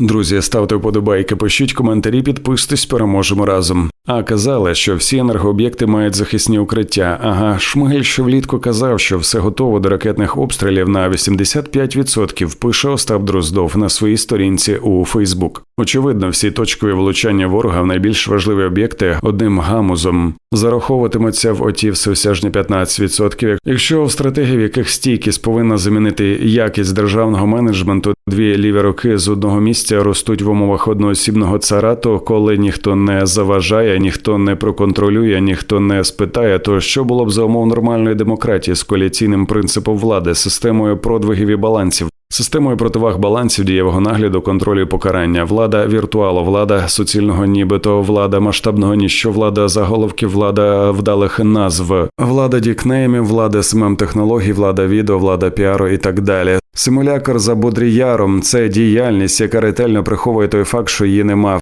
Друзі, ставте вподобайки, пишіть коментарі, підписуйтесь, переможемо разом. А казали, що всі енергооб'єкти мають захисні укриття. Ага, Шмигель ще влітку казав, що все готово до ракетних обстрілів на 85%, Пише Остап Дроздов на своїй сторінці у Фейсбук. Очевидно, всі точкові влучання ворога в найбільш важливі об'єкти одним гамузом зараховуватимуться в оті всеосяжні 15%. Якщо в стратегії, в яких стійкість повинна замінити якість державного менеджменту, дві ліві роки з одного місця ростуть в умовах одноосібного цара, то коли ніхто не заважає, ніхто не проконтролює, ніхто не спитає, то що було б за умов нормальної демократії з коаліційним принципом влади, системою продвигів і балансів? Системою противаг балансів дієвого нагляду, контролю і покарання, влада віртуалу, влада суцільного нібито, влада масштабного ніщо, влада заголовків, влада вдалих назв, влада дікнеймів, влада смм технологій, влада відео, влада піару і так далі. Симулякор за Бодріяром це діяльність, яка ретельно приховує той факт, що її нема.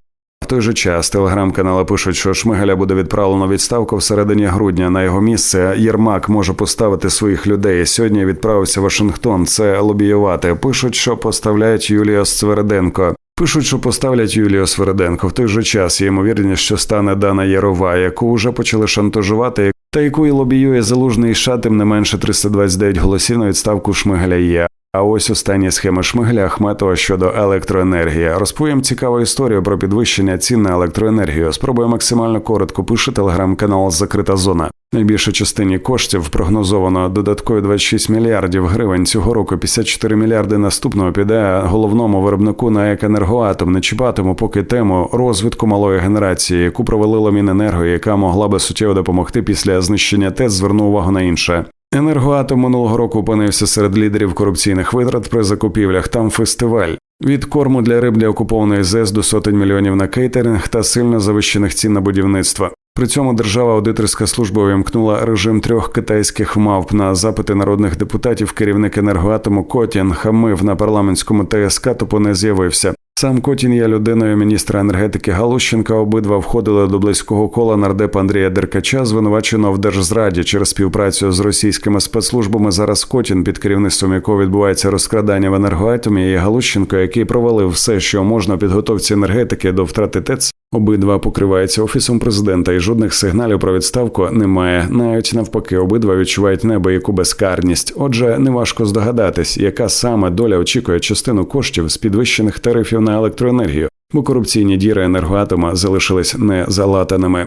Той же час телеграм-канали пишуть, що Шмигаля буде відправлено відставку в середині грудня. На його місце Єрмак може поставити своїх людей. Сьогодні відправився Вашингтон. Це лобіювати. Пишуть, що поставляють Юлія Свереденко. Пишуть, що поставлять Юлію Свереденко. В той же час є ймовірність, що стане Дана Ярова, яку вже почали шантажувати, та яку і лобіює залужний ша, тим не менше 329 голосів на відставку Шмигаля є. А ось остання схема Шмигаля Ахметова щодо електроенергії. Розповім цікаву історію про підвищення цін на електроенергію. Спробую максимально коротко пише телеграм-канал Закрита зона. Найбільшій частині коштів прогнозовано додаткові 26 мільярдів гривень цього року. 54 мільярди наступного піде головному виробнику на екенергоатом. Не чіпатиму поки тему розвитку малої генерації, яку провалило Міненерго, яка могла би суттєво допомогти після знищення ТЕЦ. Зверну увагу на інше. Енергоатом минулого року опинився серед лідерів корупційних витрат при закупівлях. Там фестиваль. Від корму для риб для окупованої ЗЕС до сотень мільйонів на кейтеринг та сильно завищених цін на будівництво. При цьому держава аудиторська служба увімкнула режим трьох китайських мавп на запити народних депутатів. Керівник енергоатому Котін хамив на парламентському ТСК, тупо не з'явився. Сам Котін є людиною міністра енергетики Галущенка. Обидва входили до близького кола нардепа Андрія Деркача, звинувачено в держзраді через співпрацю з російськими спецслужбами. Зараз Котін, під керівництвом якого відбувається розкрадання в енергоатомі, і Галущенко, який провалив все, що можна підготовці енергетики до втрати ТЕЦ. Обидва покриваються офісом президента, і жодних сигналів про відставку немає. Навіть навпаки, обидва відчувають неабияку безкарність. Отже, неважко здогадатись, яка саме доля очікує частину коштів з підвищених тарифів на електроенергію, бо корупційні діри енергоатома залишились незалатаними.